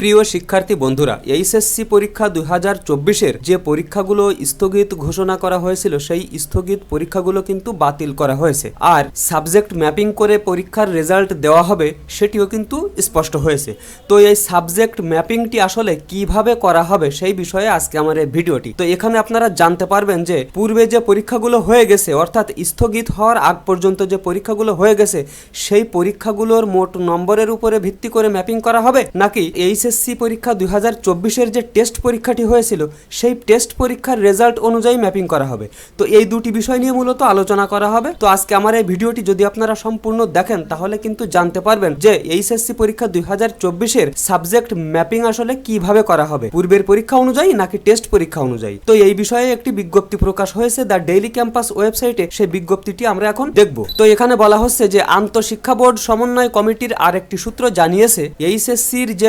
প্রিয় শিক্ষার্থী বন্ধুরা, এইচএসসি পরীক্ষা দুই হাজার চব্বিশের যে পরীক্ষাগুলো স্থগিত ঘোষণা করা হয়েছিল, সেই স্থগিত পরীক্ষাগুলো কিন্তু বাতিল করা হয়েছে। আর সাবজেক্ট ম্যাপিং করে পরীক্ষার রেজাল্ট দেওয়া হবে, সেটিও কিন্তু স্পষ্ট হয়েছে। তো এই সাবজেক্ট ম্যাপিংটি আসলে কীভাবে করা হবে, সেই বিষয়ে আজকে আমার এই ভিডিওটি। তো এখানে আপনারা জানতে পারবেন যে, পূর্বে যে পরীক্ষাগুলো হয়ে গেছে, অর্থাৎ স্থগিত হওয়ার আগ পর্যন্ত যে পরীক্ষাগুলো হয়ে গেছে, সেই পরীক্ষাগুলোর মোট নম্বরের উপরে ভিত্তি করে ম্যাপিং করা হবে? নাকি এইচএসসি পরীক্ষা দুই হাজার চব্বিশের যে টেস্ট পরীক্ষাটি হয়েছিল, সেই টেস্ট পরীক্ষার রেজাল্ট অনুযায়ী ম্যাপিং করা হবে। তো এই দুটি বিষয় নিয়ে মূলত আলোচনা করা হবে। তো আজকে আমার এই ভিডিওটি যদি আপনারা সম্পূর্ণ দেখেন, তাহলে কিন্তু জানতে পারবেন যে এইচএসসি পরীক্ষা দুই হাজার চব্বিশের সাবজেক্ট ম্যাপিং আসলে কীভাবে করা হবে। পূর্বের পরীক্ষা অনুযায়ী নাকি টেস্ট পরীক্ষা অনুযায়ী? তো এই বিষয়ে একটি বিজ্ঞপ্তি প্রকাশ হয়েছে দ্য ডেইলি ক্যাম্পাস ওয়েবসাইটে সেই বিজ্ঞপ্তিটি আমরা এখন দেখব। তো এখানে বলা হচ্ছে যে আন্তঃশিক্ষা বোর্ড সমন্বয় কমিটির আরেকটি সূত্র জানিয়েছে এইচএসসির যে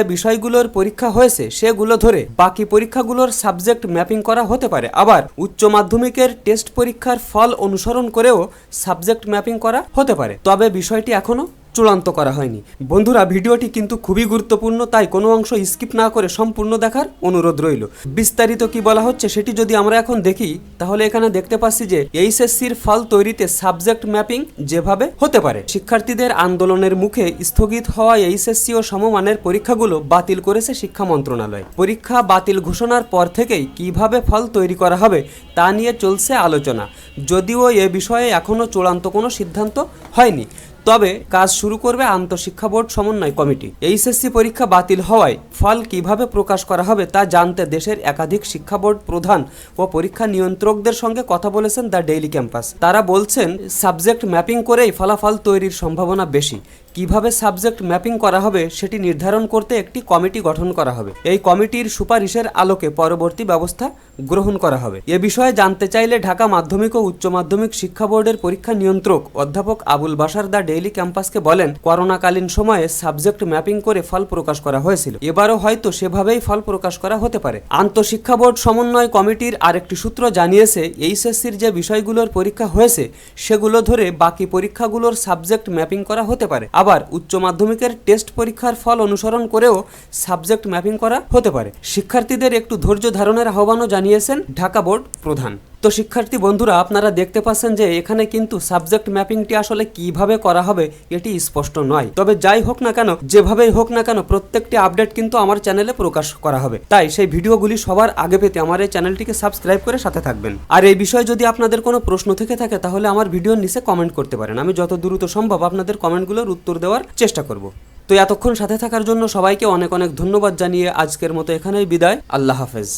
বিষয়গুলোর পরীক্ষা হয়েছে, সেগুলো ধরে বাকি পরীক্ষাগুলোর সাবজেক্ট ম্যাপিং করা হতে পারে। আবার উচ্চ মাধ্যমিকের টেস্ট পরীক্ষার ফল অনুসরণ করেও সাবজেক্ট ম্যাপিং করা হতে পারে। তবে বিষয়টি এখনও চূড়ান্ত করা হয়নি। বন্ধুরা, ভিডিওটি কিন্তু খুবই গুরুত্বপূর্ণ, তাই কোনো অংশ স্কিপ না করে সম্পূর্ণ দেখার অনুরোধ রইল। বিস্তারিত কি বলা হচ্ছে সেটি যদি আমরা এখন দেখি, তাহলে এখানে দেখতে পাচ্ছি যে এইচএসসির ফল তৈরিতে সাবজেক্ট ম্যাপিং যেভাবে হতে পারে। শিক্ষার্থীদের আন্দোলনের মুখে স্থগিত হওয়া এইচএসসি ও সমমানের পরীক্ষাগুলো বাতিল করেছে শিক্ষা মন্ত্রণালয়। পরীক্ষা বাতিল ঘোষণার পর থেকেই কীভাবে ফল তৈরি করা হবে তা নিয়ে চলছে আলোচনা। যদিও এ বিষয়ে এখনও চূড়ান্ত কোনো সিদ্ধান্ত হয়নি। তবে কাজ শুরু করবে আন্তঃশিক্ষা বোর্ড সমন্বয় কমিটি। এইচএসসি পরীক্ষা বাতিল হওয়ায় ফল কীভাবে প্রকাশ করা হবে তা জানতে দেশের একাধিক শিক্ষা বোর্ড প্রধান ও পরীক্ষা নিয়ন্ত্রকদের সঙ্গে কথা বলেছেন দ্য ডেইলি ক্যাম্পাস। তারা বলছেন, সাবজেক্ট ম্যাপিং করেই ফলাফল তৈরির সম্ভাবনা বেশি। কীভাবে সাবজেক্ট ম্যাপিং করা হবে সেটি নির্ধারণ করতে একটি কমিটি গঠন করা হবে। এই কমিটির সুপারিশের আলোকে পরবর্তী ব্যবস্থা গ্রহণ করা হবে। এ বিষয়ে জানতে চাইলে ঢাকা মাধ্যমিক ও উচ্চ মাধ্যমিক শিক্ষা বোর্ডের পরীক্ষা নিয়ন্ত্রক অধ্যাপক আবুল বাসার দা ডেইলি ক্যাম্পাসকে বলেন, করোনাকালীন সময়ে সাবজেক্ট ম্যাপিং করে ফল প্রকাশ করা হয়েছিল। এবারও হয়তো সেভাবেই ফল প্রকাশ করা হতে পারে। আন্তঃশিক্ষা বোর্ড সমন্বয় কমিটির আরেকটি সূত্র জানিয়েছে, এইচএসসির যে বিষয়গুলোর পরীক্ষা হয়েছে, সেগুলো ধরে বাকি পরীক্ষাগুলোর সাবজেক্ট ম্যাপিং করা হতে পারে। আবার উচ্চ মাধ্যমিকের টেস্ট পরীক্ষার ফল অনুসরণ করেও সাবজেক্ট ম্যাপিং করা হতে পারে। শিক্ষার্থীদের একটু ধৈর্য ধারণের আহ্বানও জানিয়েছেন ঢাকা বোর্ড প্রধান। তো শিক্ষার্থী বন্ধুরা, আপনারা দেখতে পাচ্ছেন যে এখানে কিন্তু সাবজেক্ট ম্যাপিংটি আসলে কীভাবে করা হবে এটি স্পষ্ট নয়। তবে যাই হোক না কেন, যেভাবেই হোক না কেন, প্রত্যেকটি আপডেট কিন্তু আমার চ্যানেলে প্রকাশ করা হবে। তাই সেই ভিডিওগুলি সবার আগে পেতে আমার এই চ্যানেলটিকে সাবস্ক্রাইব করে সাথে থাকবেন। আর এই বিষয়ে যদি আপনাদের কোনো প্রশ্ন থেকে থাকে, তাহলে আমার ভিডিওর নিচে কমেন্ট করতে পারেন। আমি যত দ্রুত সম্ভব আপনাদের কমেন্টগুলোর উত্তর দেওয়ার চেষ্টা করব। তো এতক্ষণ সাথে থাকার জন্য সবাইকে অনেক অনেক ধন্যবাদ জানিয়ে আজকের মতো এখানেই বিদায়। আল্লাহ হাফেজ।